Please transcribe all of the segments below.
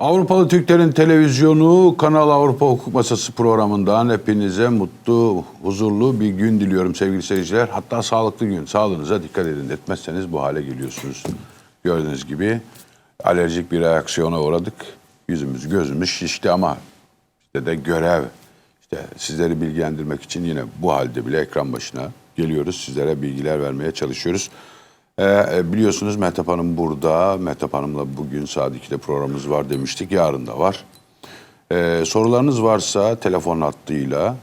Avrupalı Türklerin televizyonu Kanal Avrupa Hukuk Masası programından hepinize mutlu, huzurlu bir gün diliyorum sevgili seyirciler. Hatta sağlıklı gün. Sağlığınıza dikkat edin. Etmezseniz bu hale geliyorsunuz. Gördüğünüz gibi alerjik bir reaksiyona uğradık. Yüzümüz gözümüz şişti ama işte de görev. İşte sizleri bilgilendirmek için yine bu halde bile ekran başına geliyoruz. Sizlere bilgiler vermeye çalışıyoruz. Ee, e, biliyorsunuz Mehtap Hanım burada. Mehtap Hanım'la bugün saat 2'de programımız var demiştik. Yarın da var. Ee, sorularınız varsa telefon hattıyla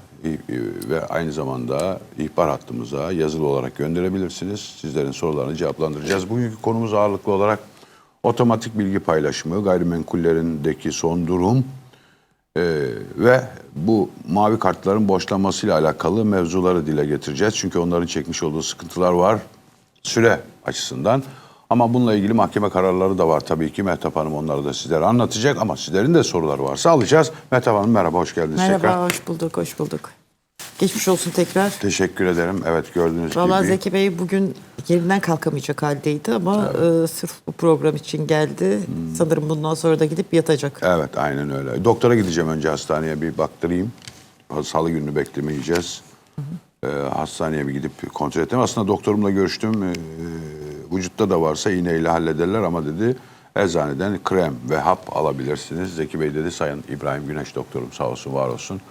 ve aynı zamanda ihbar hattımıza yazılı olarak gönderebilirsiniz. Sizlerin sorularını cevaplandıracağız. Bugünkü konumuz ağırlıklı olarak otomatik bilgi paylaşımı, gayrimenkullerindeki son durum ee, ve bu mavi kartların boşlanmasıyla alakalı mevzuları dile getireceğiz. Çünkü onların çekmiş olduğu sıkıntılar var süre açısından. Ama bununla ilgili mahkeme kararları da var tabii ki. Mehtap Hanım onları da sizlere anlatacak ama sizlerin de soruları varsa alacağız. Mehtap Hanım merhaba, hoş geldiniz Merhaba, tekrar. hoş bulduk, hoş bulduk. Geçmiş olsun tekrar. Teşekkür ederim. Evet gördüğünüz Vallahi gibi. Zeki Bey bugün yerinden kalkamayacak haldeydi ama e, sırf bu program için geldi. Hmm. Sanırım bundan sonra da gidip yatacak. Evet aynen öyle. Doktora gideceğim önce hastaneye bir baktırayım. Salı gününü beklemeyeceğiz. Ee, hastaneye bir gidip kontrol ettim. Aslında doktorumla görüştüm. Ee, vücutta da varsa iğneyle hallederler ama dedi eczaneden krem ve hap alabilirsiniz. Zeki Bey dedi Sayın İbrahim Güneş doktorum sağ olsun var olsun.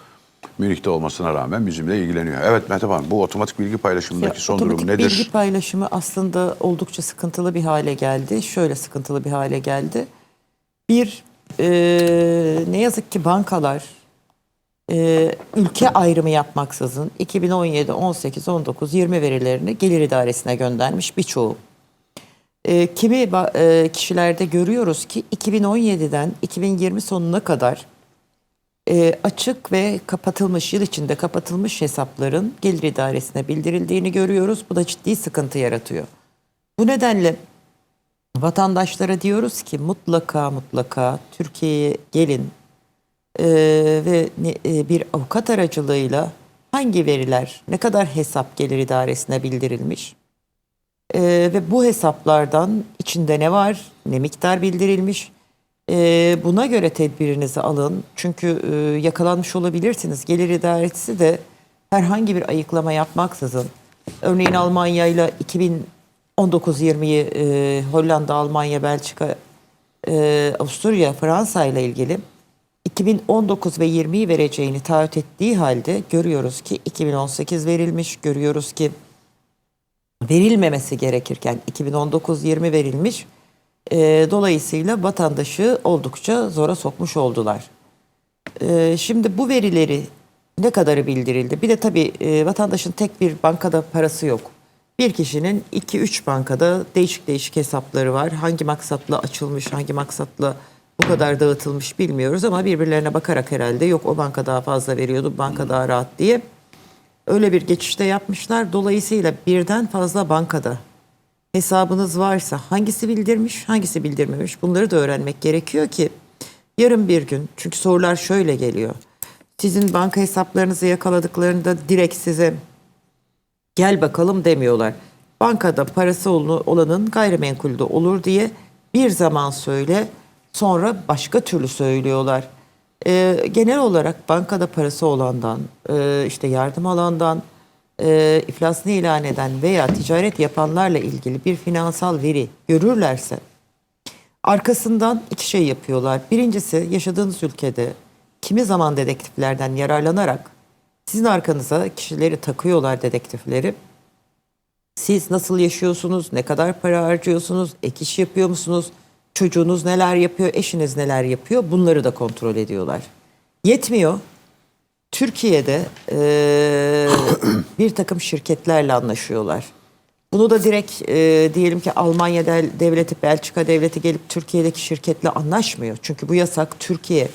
Münih'te olmasına rağmen bizimle ilgileniyor. Evet Mehtap Hanım bu otomatik bilgi paylaşımındaki Ya, son otomatik durum nedir? bilgi paylaşımı aslında oldukça sıkıntılı bir hale geldi. Şöyle sıkıntılı bir hale geldi. Bir, e, ne yazık ki bankalar e, ülke ayrımı yapmaksızın 2017, 18, 19, 20 verilerini gelir idaresine göndermiş birçoğu. E, kimi e, kişilerde görüyoruz ki 2017'den 2020 sonuna kadar e, açık ve kapatılmış yıl içinde kapatılmış hesapların gelir idaresine bildirildiğini görüyoruz. Bu da ciddi sıkıntı yaratıyor. Bu nedenle vatandaşlara diyoruz ki mutlaka mutlaka Türkiye'ye gelin e, ve e, bir avukat aracılığıyla hangi veriler ne kadar hesap gelir idaresine bildirilmiş? E, ve bu hesaplardan içinde ne var? Ne miktar bildirilmiş? E, buna göre tedbirinizi alın. Çünkü e, yakalanmış olabilirsiniz. Gelir idaresi de herhangi bir ayıklama yapmaksızın örneğin Almanya ile 2019-20'yi e, Hollanda, Almanya, Belçika, e, Avusturya, Fransa ile ilgili 2019 ve 20'yi vereceğini taahhüt ettiği halde görüyoruz ki 2018 verilmiş, görüyoruz ki verilmemesi gerekirken 2019-20 verilmiş. E, dolayısıyla vatandaşı oldukça zora sokmuş oldular. E, şimdi bu verileri ne kadarı bildirildi? Bir de tabii e, vatandaşın tek bir bankada parası yok. Bir kişinin 2-3 bankada değişik değişik hesapları var. Hangi maksatla açılmış, hangi maksatla bu kadar dağıtılmış bilmiyoruz ama birbirlerine bakarak herhalde yok o banka daha fazla veriyordu, banka daha rahat diye öyle bir geçişte yapmışlar. Dolayısıyla birden fazla bankada hesabınız varsa hangisi bildirmiş, hangisi bildirmemiş bunları da öğrenmek gerekiyor ki yarın bir gün çünkü sorular şöyle geliyor. Sizin banka hesaplarınızı yakaladıklarında direkt size gel bakalım demiyorlar. Bankada parası ol- olanın gayrimenkulde olur diye bir zaman söyle sonra başka türlü söylüyorlar. Ee, genel olarak bankada parası olandan, e, işte yardım alandan, e, iflasını ilan eden veya ticaret yapanlarla ilgili bir finansal veri görürlerse Arkasından iki şey yapıyorlar. Birincisi yaşadığınız ülkede kimi zaman dedektiflerden yararlanarak sizin arkanıza kişileri takıyorlar dedektifleri. Siz nasıl yaşıyorsunuz, ne kadar para harcıyorsunuz, ek iş yapıyor musunuz, çocuğunuz neler yapıyor, eşiniz neler yapıyor bunları da kontrol ediyorlar. Yetmiyor. Türkiye'de eee, bir takım şirketlerle anlaşıyorlar. Bunu da direkt e, diyelim ki Almanya devleti, Belçika devleti gelip Türkiye'deki şirketle anlaşmıyor. Çünkü bu yasak Türkiye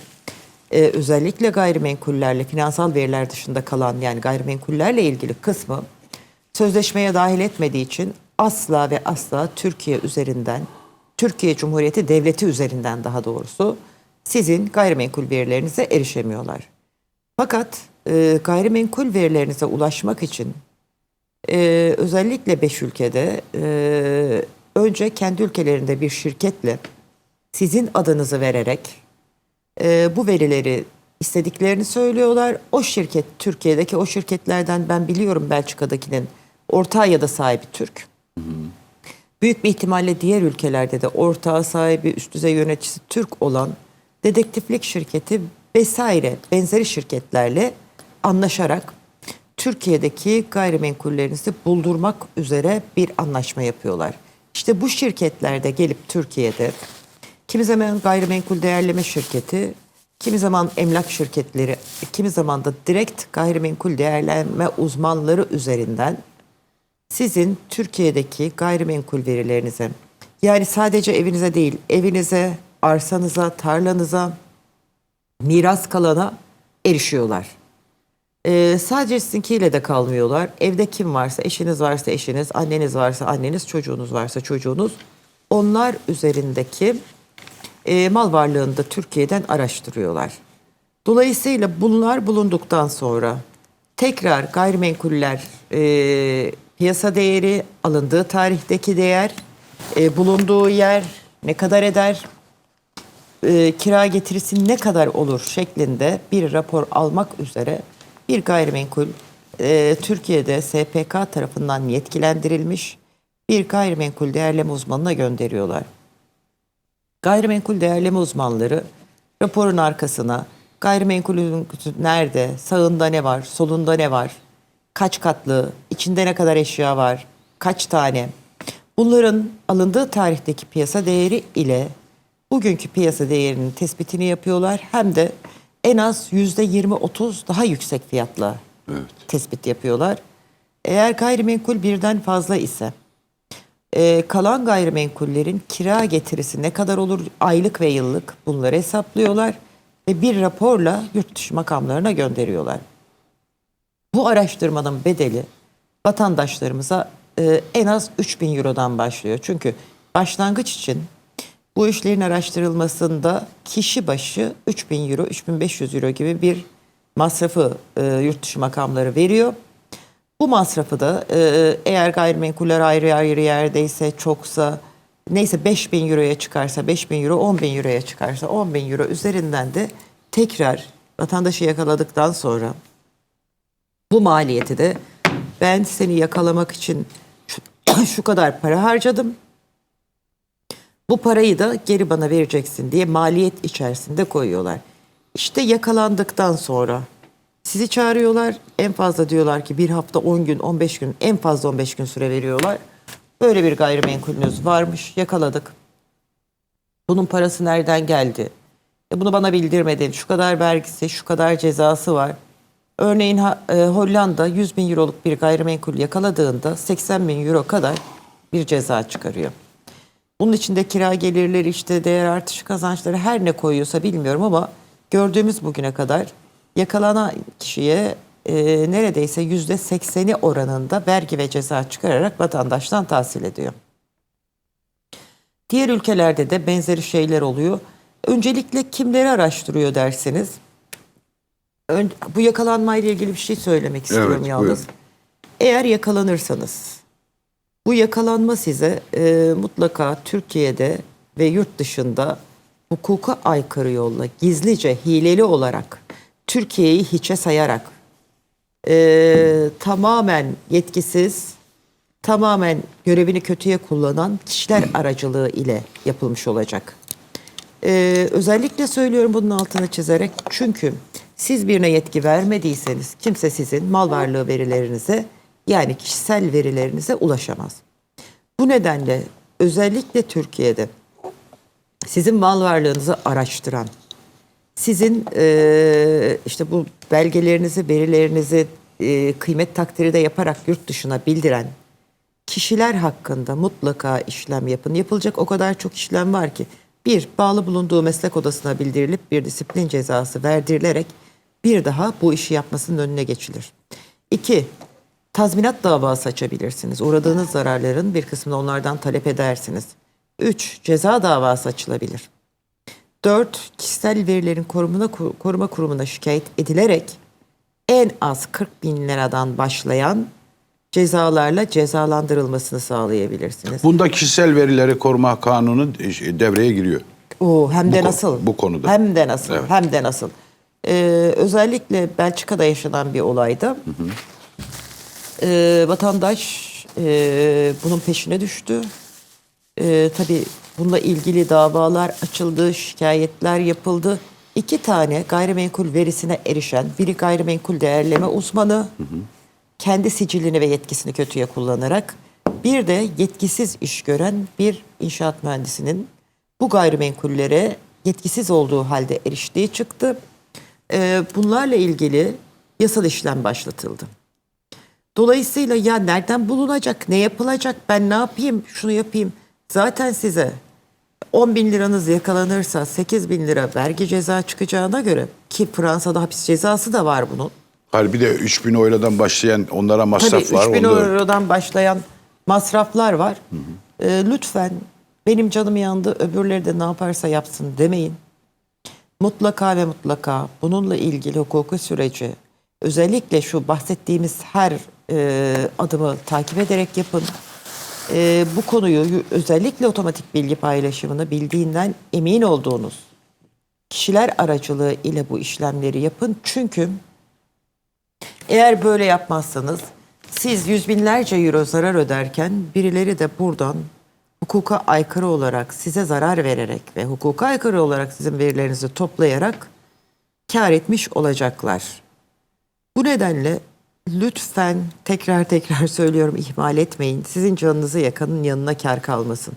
e, özellikle gayrimenkullerle, finansal veriler dışında kalan yani gayrimenkullerle ilgili kısmı sözleşmeye dahil etmediği için asla ve asla Türkiye üzerinden, Türkiye Cumhuriyeti Devleti üzerinden daha doğrusu sizin gayrimenkul verilerinize erişemiyorlar. Fakat e, gayrimenkul verilerinize ulaşmak için ee, özellikle 5 ülkede e, önce kendi ülkelerinde bir şirketle sizin adınızı vererek e, bu verileri istediklerini söylüyorlar. O şirket Türkiye'deki o şirketlerden ben biliyorum Belçika'dakinin ortağı ya da sahibi Türk. Büyük bir ihtimalle diğer ülkelerde de ortağı sahibi, üst düzey yöneticisi Türk olan dedektiflik şirketi vesaire benzeri şirketlerle anlaşarak Türkiye'deki gayrimenkullerinizi buldurmak üzere bir anlaşma yapıyorlar. İşte bu şirketlerde gelip Türkiye'de kimi zaman gayrimenkul değerleme şirketi, kimi zaman emlak şirketleri, kimi zaman da direkt gayrimenkul değerleme uzmanları üzerinden sizin Türkiye'deki gayrimenkul verilerinize yani sadece evinize değil evinize, arsanıza, tarlanıza, miras kalana erişiyorlar. Ee, sadece sizinkiyle de kalmıyorlar. Evde kim varsa, eşiniz varsa eşiniz, anneniz varsa anneniz, çocuğunuz varsa çocuğunuz. Onlar üzerindeki e, mal varlığını da Türkiye'den araştırıyorlar. Dolayısıyla bunlar bulunduktan sonra tekrar gayrimenkuller e, piyasa değeri, alındığı tarihteki değer, e, bulunduğu yer ne kadar eder, e, kira getirisi ne kadar olur şeklinde bir rapor almak üzere bir gayrimenkul e, Türkiye'de SPK tarafından yetkilendirilmiş bir gayrimenkul değerleme uzmanına gönderiyorlar. Gayrimenkul değerleme uzmanları raporun arkasına gayrimenkulün nerede, sağında ne var, solunda ne var, kaç katlı, içinde ne kadar eşya var, kaç tane. Bunların alındığı tarihteki piyasa değeri ile bugünkü piyasa değerinin tespitini yapıyorlar. Hem de en az yüzde 20-30 daha yüksek fiyatla tespit yapıyorlar. Eğer gayrimenkul birden fazla ise e, kalan gayrimenkullerin kira getirisi ne kadar olur aylık ve yıllık bunları hesaplıyorlar ve bir raporla yurt dışı makamlarına gönderiyorlar. Bu araştırmanın bedeli vatandaşlarımıza e, en az 3000 Euro'dan başlıyor. Çünkü başlangıç için bu işlerin araştırılmasında kişi başı 3000 Euro, 3500 Euro gibi bir masrafı e, yurt dışı makamları veriyor. Bu masrafı da e, eğer gayrimenkuller ayrı ayrı yerdeyse çoksa neyse 5000 euroya çıkarsa 5000 euro 10 bin euroya çıkarsa 10 bin euro üzerinden de tekrar vatandaşı yakaladıktan sonra bu maliyeti de ben seni yakalamak için şu, şu kadar para harcadım. Bu parayı da geri bana vereceksin diye maliyet içerisinde koyuyorlar. İşte yakalandıktan sonra sizi çağırıyorlar. En fazla diyorlar ki bir hafta 10 gün 15 gün en fazla 15 gün süre veriyorlar. Böyle bir gayrimenkulünüz varmış yakaladık. Bunun parası nereden geldi? E bunu bana bildirmedin. Şu kadar vergisi, şu kadar cezası var. Örneğin e, Hollanda 100 bin euroluk bir gayrimenkul yakaladığında 80 bin euro kadar bir ceza çıkarıyor. Bunun içinde kira gelirleri işte değer artışı kazançları her ne koyuyorsa bilmiyorum ama gördüğümüz bugüne kadar yakalanan kişiye e, neredeyse yüzde sekseni oranında vergi ve ceza çıkararak vatandaştan tahsil ediyor. Diğer ülkelerde de benzeri şeyler oluyor. Öncelikle kimleri araştırıyor derseniz, ön- bu yakalanmayla ilgili bir şey söylemek istiyorum Evet, yalnız. buyurun. Eğer yakalanırsanız bu yakalanma size e, mutlaka Türkiye'de ve yurt dışında hukuka aykırı yolla, gizlice, hileli olarak Türkiye'yi hiçe sayarak e, tamamen yetkisiz, tamamen görevini kötüye kullanan kişiler aracılığı ile yapılmış olacak. Ee, özellikle söylüyorum bunun altını çizerek çünkü siz birine yetki vermediyseniz kimse sizin mal varlığı verilerinize yani kişisel verilerinize ulaşamaz. Bu nedenle özellikle Türkiye'de sizin mal varlığınızı araştıran, sizin eee, işte bu belgelerinizi, verilerinizi eee, kıymet takdiri de yaparak yurt dışına bildiren kişiler hakkında mutlaka işlem yapın. Yapılacak o kadar çok işlem var ki. Bir, bağlı bulunduğu meslek odasına bildirilip bir disiplin cezası verdirilerek bir daha bu işi yapmasının önüne geçilir. İki, tazminat davası açabilirsiniz. Uğradığınız zararların bir kısmını onlardan talep edersiniz. Üç, ceza davası açılabilir. Dört, kişisel verilerin korumuna, koruma kurumuna şikayet edilerek en az 40 bin liradan başlayan cezalarla cezalandırılmasını sağlayabilirsiniz. Bunda kişisel verileri koruma kanunu devreye giriyor. Oo, hem de Bu nasıl? bu konuda. Hem de nasıl? Evet. Hem de nasıl? Ee, özellikle Belçika'da yaşanan bir olayda ee, vatandaş ee, bunun peşine düştü. Ee, tabii bununla ilgili davalar açıldı, şikayetler yapıldı. İki tane gayrimenkul verisine erişen, biri gayrimenkul değerleme uzmanı, kendi sicilini ve yetkisini kötüye kullanarak, bir de yetkisiz iş gören bir inşaat mühendisinin bu gayrimenkullere yetkisiz olduğu halde eriştiği çıktı. Ee, bunlarla ilgili yasal işlem başlatıldı. Dolayısıyla ya nereden bulunacak, ne yapılacak, ben ne yapayım, şunu yapayım. Zaten size 10 bin liranız yakalanırsa 8 bin lira vergi ceza çıkacağına göre ki Fransa'da hapis cezası da var bunun. Hayır bir de 3000 eurodan başlayan onlara masraf Tabii var. 3000 Onu da- eurodan başlayan masraflar var. Ee, lütfen benim canım yandı öbürleri de ne yaparsa yapsın demeyin. Mutlaka ve mutlaka bununla ilgili hukuki süreci özellikle şu bahsettiğimiz her e, adımı takip ederek yapın. E, bu konuyu özellikle otomatik bilgi paylaşımını bildiğinden emin olduğunuz kişiler aracılığı ile bu işlemleri yapın. Çünkü eğer böyle yapmazsanız siz yüz binlerce euro zarar öderken birileri de buradan hukuka aykırı olarak size zarar vererek ve hukuka aykırı olarak sizin verilerinizi toplayarak kar etmiş olacaklar. Bu nedenle lütfen tekrar tekrar söylüyorum ihmal etmeyin. Sizin canınızı yakanın yanına kar kalmasın.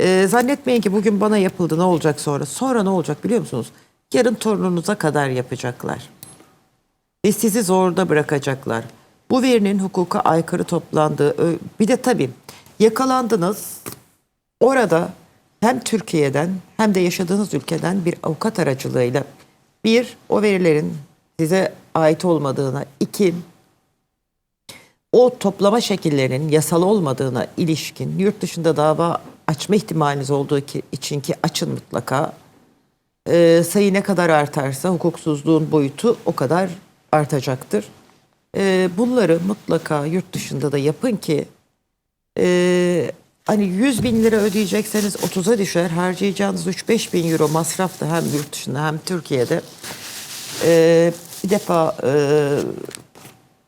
Ee, zannetmeyin ki bugün bana yapıldı ne olacak sonra. Sonra ne olacak biliyor musunuz? Yarın torununuza kadar yapacaklar ve sizi zorda bırakacaklar. Bu verinin hukuka aykırı toplandığı bir de tabii yakalandınız orada hem Türkiye'den hem de yaşadığınız ülkeden bir avukat aracılığıyla bir o verilerin size ait olmadığına iki o toplama şekillerinin yasal olmadığına ilişkin yurt dışında dava açma ihtimaliniz olduğu ki, için ki açın mutlaka e, sayı ne kadar artarsa hukuksuzluğun boyutu o kadar artacaktır. E, bunları mutlaka yurt dışında da yapın ki e, hani 100 bin lira ödeyecekseniz 30'a düşer. Harcayacağınız 3-5 bin euro masraf da hem yurt dışında hem Türkiye'de. E, bir defa e,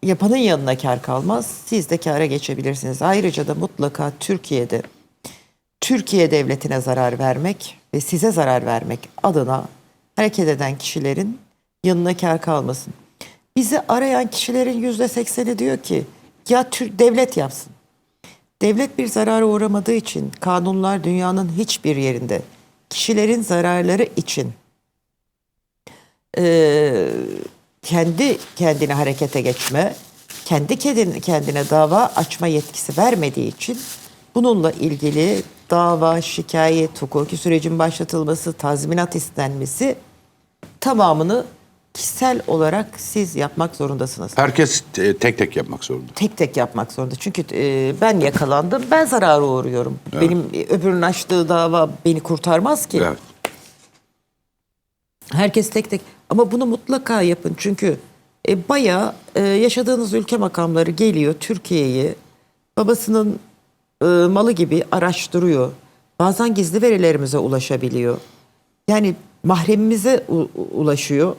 yapanın yanına kar kalmaz. Siz de kâra geçebilirsiniz. Ayrıca da mutlaka Türkiye'de Türkiye devletine zarar vermek ve size zarar vermek adına hareket eden kişilerin yanına kar kalmasın. Bizi arayan kişilerin yüzde sekseni diyor ki ya Türk devlet yapsın. Devlet bir zarara uğramadığı için kanunlar dünyanın hiçbir yerinde. Kişilerin zararları için. Eee, kendi kendine harekete geçme, kendi kendine dava açma yetkisi vermediği için bununla ilgili dava, şikayet, hukuki sürecin başlatılması, tazminat istenmesi tamamını kişisel olarak siz yapmak zorundasınız. Herkes e, tek tek yapmak zorunda. Tek tek yapmak zorunda. Çünkü e, ben yakalandım, ben zarara uğruyorum. Benim e, öbürünün açtığı dava beni kurtarmaz ki. Evet. Herkes tek tek ama bunu mutlaka yapın çünkü e, bayağı e, yaşadığınız ülke makamları geliyor Türkiye'yi babasının e, malı gibi araştırıyor. Bazen gizli verilerimize ulaşabiliyor. Yani mahremimize ulaşıyor.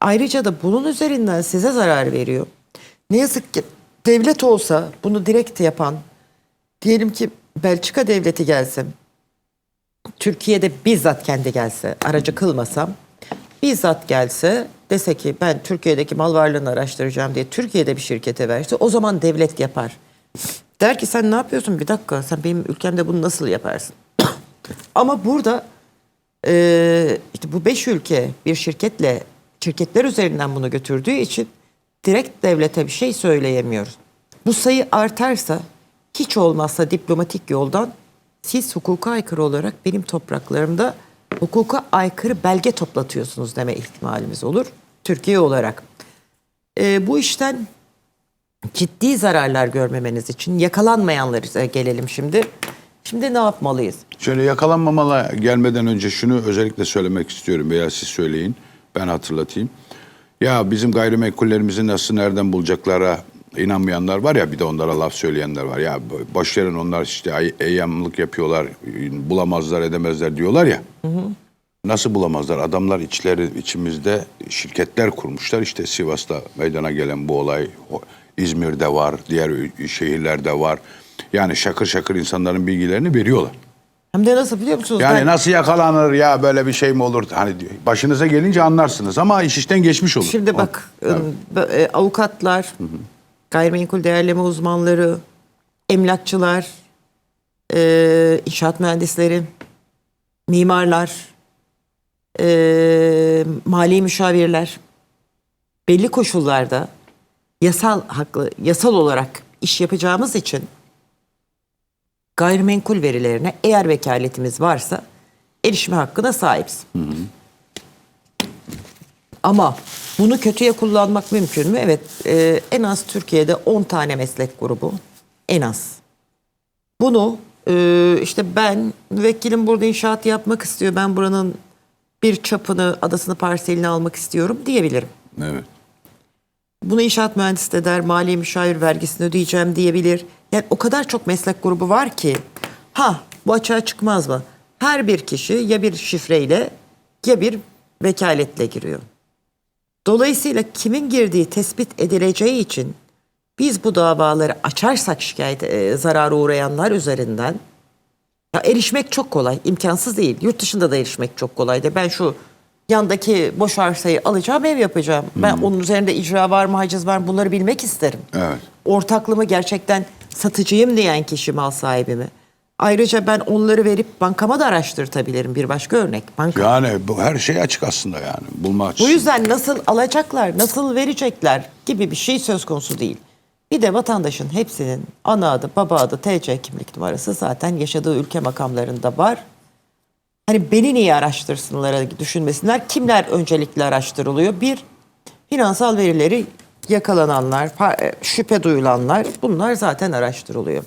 Ayrıca da bunun üzerinden size zarar veriyor. Ne yazık ki devlet olsa bunu direkt yapan diyelim ki Belçika devleti gelse Türkiye'de bizzat kendi gelse, aracı kılmasam, bizzat gelse dese ki ben Türkiye'deki mal varlığını araştıracağım diye Türkiye'de bir şirkete verse o zaman devlet yapar. Der ki sen ne yapıyorsun bir dakika sen benim ülkemde bunu nasıl yaparsın? Ama burada e, işte bu beş ülke bir şirketle şirketler üzerinden bunu götürdüğü için direkt devlete bir şey söyleyemiyoruz. Bu sayı artarsa hiç olmazsa diplomatik yoldan siz hukuka aykırı olarak benim topraklarımda hukuka aykırı belge toplatıyorsunuz deme ihtimalimiz olur. Türkiye olarak. E, bu işten ciddi zararlar görmemeniz için yakalanmayanlara gelelim şimdi. Şimdi ne yapmalıyız? Şöyle yakalanmamala gelmeden önce şunu özellikle söylemek istiyorum veya siz söyleyin. Ben hatırlatayım. Ya bizim gayrimenkullerimizi nasıl nereden bulacaklara inanmayanlar var ya bir de onlara laf söyleyenler var. Ya boş verin onlar işte eyyamlık yapıyorlar bulamazlar edemezler diyorlar ya. Nasıl bulamazlar? Adamlar içleri içimizde şirketler kurmuşlar. İşte Sivas'ta meydana gelen bu olay İzmir'de var, diğer şehirlerde var. Yani şakır şakır insanların bilgilerini veriyorlar. Hem de nasıl biliyor musunuz? Yani Ben- nasıl yakalanır ya böyle bir şey mi olur? Hani diyor, başınıza gelince anlarsınız ama iş işten geçmiş olur. Şimdi bak e, e, avukatlar, gayrimenkul değerleme uzmanları, emlakçılar, e, inşaat mühendisleri, mimarlar, e, mali müşavirler belli koşullarda yasal haklı yasal olarak iş yapacağımız için gayrimenkul verilerine eğer vekaletimiz varsa erişme hakkına sahibiz. Ama bunu kötüye kullanmak mümkün mü? Evet. e, en az Türkiye'de 10 tane meslek grubu. En az. Bunu e, işte ben vekilim burada inşaat yapmak istiyor. Ben buranın bir çapını, adasını, parselini almak istiyorum diyebilirim. Evet. Bunu inşaat mühendisi de der, mali müşavir vergisini ödeyeceğim diyebilir. Yani o kadar çok meslek grubu var ki. Ha bu açığa çıkmaz mı? Her bir kişi ya bir şifreyle ya bir vekaletle giriyor. Dolayısıyla kimin girdiği tespit edileceği için biz bu davaları açarsak şikayet e, zarara uğrayanlar üzerinden ya erişmek çok kolay, imkansız değil. Yurt dışında da erişmek çok kolaydı. Ben şu yandaki boş arsayı alacağım, ev yapacağım. Ben onun üzerinde icra var mı, haciz var mı bunları bilmek isterim. Evet. Ortaklığımı gerçekten satıcıyım diyen kişi mal sahibi mi? Ayrıca ben onları verip bankama da araştırtabilirim. Bir başka örnek. Banka. Yani bu her şey açık aslında yani. Bulma Bu açısından. yüzden nasıl alacaklar, nasıl verecekler gibi bir şey söz konusu değil. Bir de vatandaşın hepsinin ana adı, baba adı, TC kimlik numarası zaten yaşadığı ülke makamlarında var. Hani beni niye araştırsınlar düşünmesinler. Kimler öncelikle araştırılıyor? Bir, finansal verileri yakalananlar, e, şüphe duyulanlar bunlar zaten araştırılıyor.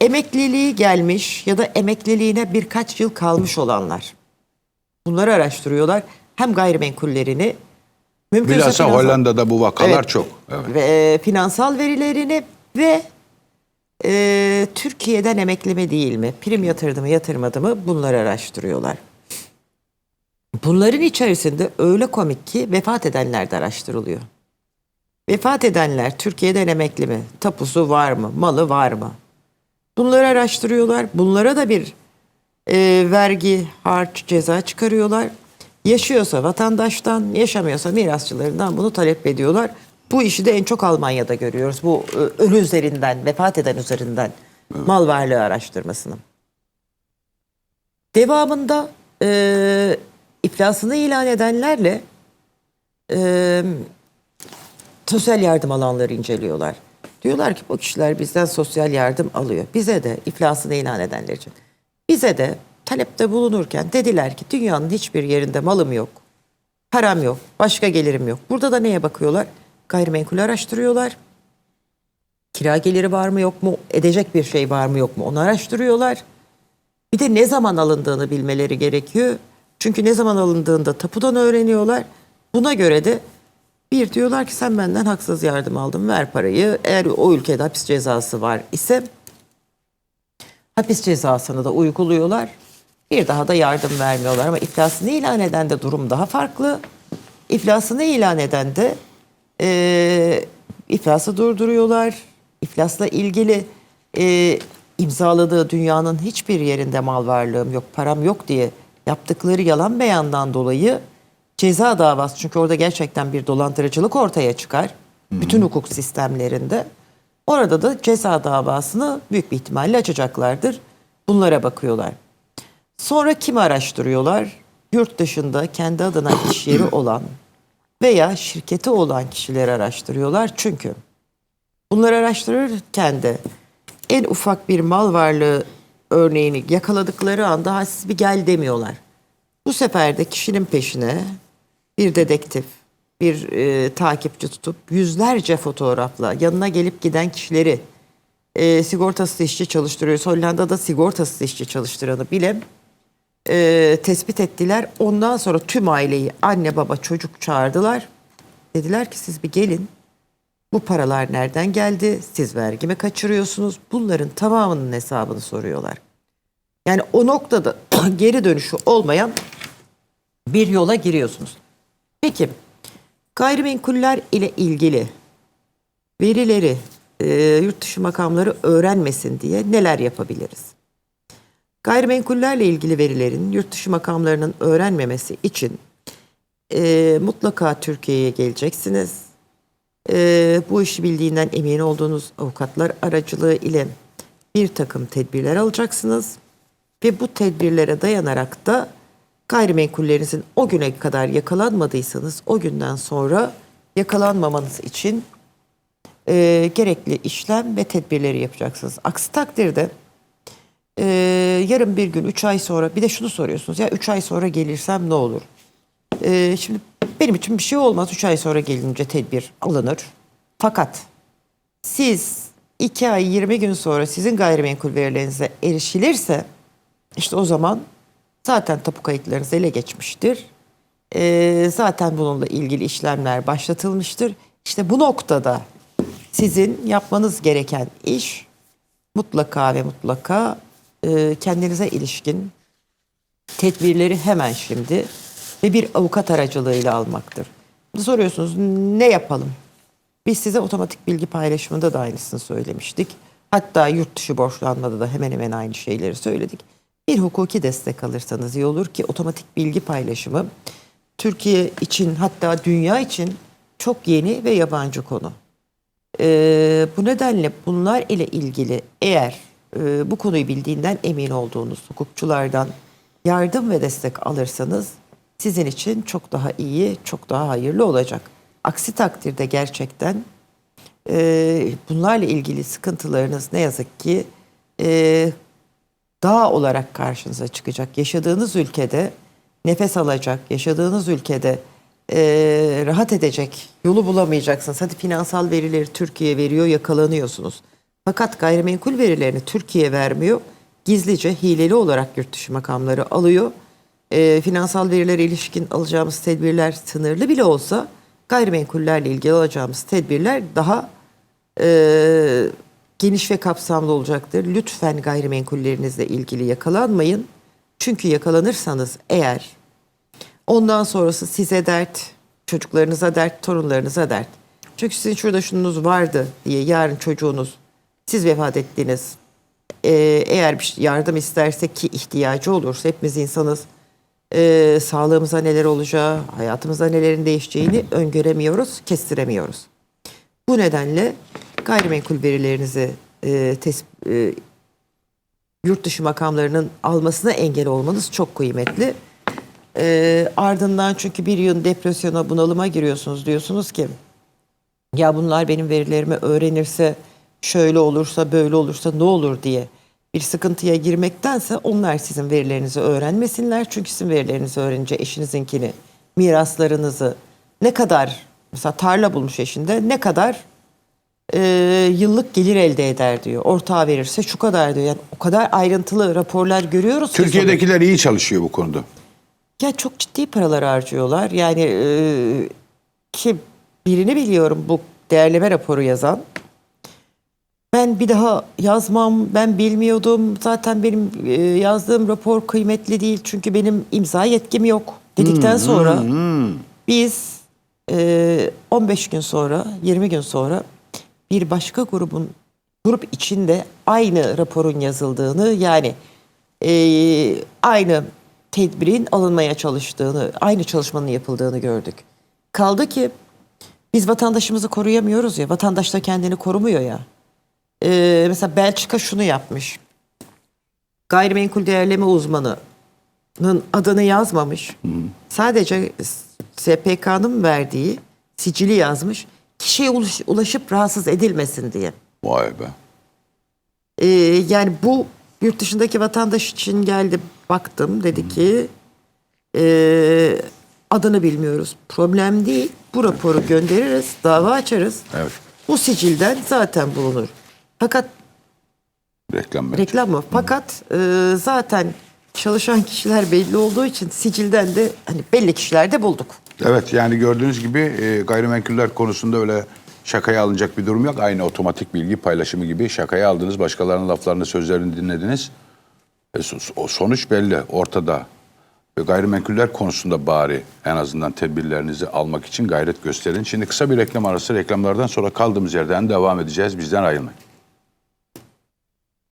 Emekliliği gelmiş ya da emekliliğine birkaç yıl kalmış olanlar. Bunları araştırıyorlar. Hem gayrimenkullerini mümkünse Bilhassa finansal- Hollanda'da bu vakalar Evet. çok. Evet. ve e, finansal verilerini ve e, Türkiye'den emekli mi değil mi, prim yatırdı mı yatırmadı mı bunları araştırıyorlar. Bunların içerisinde öyle komik ki vefat edenler de araştırılıyor. Vefat edenler Türkiye'den emekli mi? Tapusu var mı? Malı var mı? Bunları araştırıyorlar. Bunlara da bir e, vergi, harç, ceza çıkarıyorlar. Yaşıyorsa vatandaştan, yaşamıyorsa mirasçılarından bunu talep ediyorlar. Bu işi de en çok Almanya'da görüyoruz. Bu e, ölü üzerinden, vefat eden üzerinden mal varlığı araştırmasını. Devamında e, iflasını ilan edenlerle e, sosyal yardım alanları inceliyorlar. Diyorlar ki bu kişiler bizden sosyal yardım alıyor. Bize de iflasını ilan edenler için. Bize de talepte bulunurken dediler ki dünyanın hiçbir yerinde malım yok. Param yok. Başka gelirim yok. Burada da neye bakıyorlar? Gayrimenkul araştırıyorlar. Kira geliri var mı yok mu? Edecek bir şey var mı yok mu? Onu araştırıyorlar. Bir de ne zaman alındığını bilmeleri gerekiyor. Çünkü ne zaman alındığında tapudan öğreniyorlar. Buna göre de bir diyorlar ki sen benden haksız yardım aldın ver parayı. Eğer o ülkede hapis cezası var ise hapis cezasını da uyguluyorlar. Bir daha da yardım vermiyorlar ama iflasını ilan eden de durum daha farklı. İflasını ilan eden de eee iflası durduruyorlar. İflasla ilgili eee, imzaladığı dünyanın hiçbir yerinde mal varlığım yok, param yok diye yaptıkları yalan beyandan dolayı ceza davası çünkü orada gerçekten bir dolandırıcılık ortaya çıkar. Bütün hukuk sistemlerinde. Orada da ceza davasını büyük bir ihtimalle açacaklardır. Bunlara bakıyorlar. Sonra kimi araştırıyorlar? Yurt dışında kendi adına iş yeri olan veya şirketi olan kişileri araştırıyorlar. Çünkü bunları araştırırken de en ufak bir mal varlığı örneğini yakaladıkları anda "Ha, siz bir gel demiyorlar. Bu sefer de kişinin peşine bir dedektif, bir e, takipçi tutup yüzlerce fotoğrafla yanına gelip giden kişileri e, sigortasız işçi çalıştırıyor. Hollanda'da sigortasız işçi çalıştıranı bile e, tespit ettiler. Ondan sonra tüm aileyi anne baba çocuk çağırdılar. Dediler ki siz bir gelin. Bu paralar nereden geldi? Siz vergi mi kaçırıyorsunuz? Bunların tamamının hesabını soruyorlar. Yani o noktada geri dönüşü olmayan bir yola giriyorsunuz. Peki gayrimenkuller ile ilgili verileri e, yurt dışı makamları öğrenmesin diye neler yapabiliriz? Gayrimenkullerle ilgili verilerin yurt dışı makamlarının öğrenmemesi için e, mutlaka Türkiye'ye geleceksiniz. E, bu işi bildiğinden emin olduğunuz avukatlar aracılığı ile bir takım tedbirler alacaksınız. Ve bu tedbirlere dayanarak da gayrimenkullerinizin o güne kadar yakalanmadıysanız o günden sonra yakalanmamanız için e, gerekli işlem ve tedbirleri yapacaksınız. Aksi takdirde e, yarın bir gün, üç ay sonra bir de şunu soruyorsunuz. Ya üç ay sonra gelirsem ne olur? E, şimdi benim için bir şey olmaz. Üç ay sonra gelince tedbir alınır. Fakat siz iki ay 20 gün sonra sizin gayrimenkul verilerinize erişilirse işte o zaman zaten tapu kayıtlarınız ele geçmiştir. Ee, zaten bununla ilgili işlemler başlatılmıştır. İşte bu noktada sizin yapmanız gereken iş mutlaka ve mutlaka e, kendinize ilişkin tedbirleri hemen şimdi ve bir avukat aracılığıyla almaktır. Soruyorsunuz ne yapalım? Biz size otomatik bilgi paylaşımında da aynısını söylemiştik. Hatta yurt dışı borçlanmada da hemen hemen aynı şeyleri söyledik. Bir hukuki destek alırsanız iyi olur ki otomatik bilgi paylaşımı Türkiye için hatta dünya için çok yeni ve yabancı konu. Ee, bu nedenle bunlar ile ilgili eğer e, bu konuyu bildiğinden emin olduğunuz hukukçulardan yardım ve destek alırsanız sizin için çok daha iyi, çok daha hayırlı olacak. Aksi takdirde gerçekten e, bunlarla ilgili sıkıntılarınız ne yazık ki e, dağ olarak karşınıza çıkacak. Yaşadığınız ülkede nefes alacak, yaşadığınız ülkede e, rahat edecek yolu bulamayacaksınız. Hadi finansal verileri Türkiye veriyor, yakalanıyorsunuz. Fakat gayrimenkul verilerini Türkiye vermiyor. Gizlice hileli olarak yurt dışı makamları alıyor. E, finansal verilere ilişkin alacağımız tedbirler sınırlı bile olsa gayrimenkullerle ilgili alacağımız tedbirler daha e, geniş ve kapsamlı olacaktır. Lütfen gayrimenkullerinizle ilgili yakalanmayın. Çünkü yakalanırsanız eğer ondan sonrası size dert, çocuklarınıza dert, torunlarınıza dert. Çünkü sizin şurada şununuz vardı diye yarın çocuğunuz siz vefat ettiniz. Ee, eğer bir yardım isterse ki ihtiyacı olursa hepimiz insanız. Ee, sağlığımıza neler olacağı, hayatımıza nelerin değişeceğini öngöremiyoruz, kestiremiyoruz. Bu nedenle gayrimenkul verilerinizi e, tes- e, yurt dışı makamlarının almasına engel olmanız çok kıymetli. E, ardından çünkü bir yıl depresyona bunalıma giriyorsunuz diyorsunuz ki ya bunlar benim verilerimi öğrenirse şöyle olursa böyle olursa ne olur diye bir sıkıntıya girmektense onlar sizin verilerinizi öğrenmesinler. Çünkü sizin verilerinizi öğrenince eşinizinkini, miraslarınızı ne kadar mesela tarla bulmuş eşinde ne kadar e, yıllık gelir elde eder diyor. Ortağı verirse şu kadar diyor. Yani o kadar ayrıntılı raporlar görüyoruz. ki Türkiye'dekiler iyi çalışıyor bu konuda. ya çok ciddi paralar harcıyorlar. Yani e, ki birini biliyorum bu değerleme raporu yazan. Ben bir daha yazmam, ben bilmiyordum. Zaten benim e, yazdığım rapor kıymetli değil çünkü benim imza yetkim yok dedikten sonra biz e, 15 gün sonra, 20 gün sonra bir başka grubun grup içinde aynı raporun yazıldığını yani e, aynı tedbirin alınmaya çalıştığını, aynı çalışmanın yapıldığını gördük. Kaldı ki biz vatandaşımızı koruyamıyoruz ya, vatandaş da kendini korumuyor ya. E, mesela Belçika şunu yapmış. Gayrimenkul değerleme uzmanının adını yazmamış. Sadece SPK'nın verdiği sicili yazmış. Kişiye ulaş- ulaşıp rahatsız edilmesin diye. Vay be. Ee, yani bu yurt dışındaki vatandaş için geldi baktım dedi ki e, adını bilmiyoruz. Problem değil. Bu raporu göndeririz, dava açarız. Evet. Bu sicilden zaten bulunur. Fakat Reklam bence. reklam mı? Fakat e, zaten çalışan kişiler belli olduğu için sicilden de hani belli kişilerde bulduk. Evet yani gördüğünüz gibi e, gayrimenkuller konusunda öyle şakaya alınacak bir durum yok. Aynı otomatik bilgi paylaşımı gibi şakaya aldınız. Başkalarının laflarını, sözlerini dinlediniz. E, o sonuç belli, ortada. ve gayrimenkuller konusunda bari en azından tedbirlerinizi almak için gayret gösterin. Şimdi kısa bir reklam arası reklamlardan sonra kaldığımız yerden devam edeceğiz. Bizden ayrılmayın.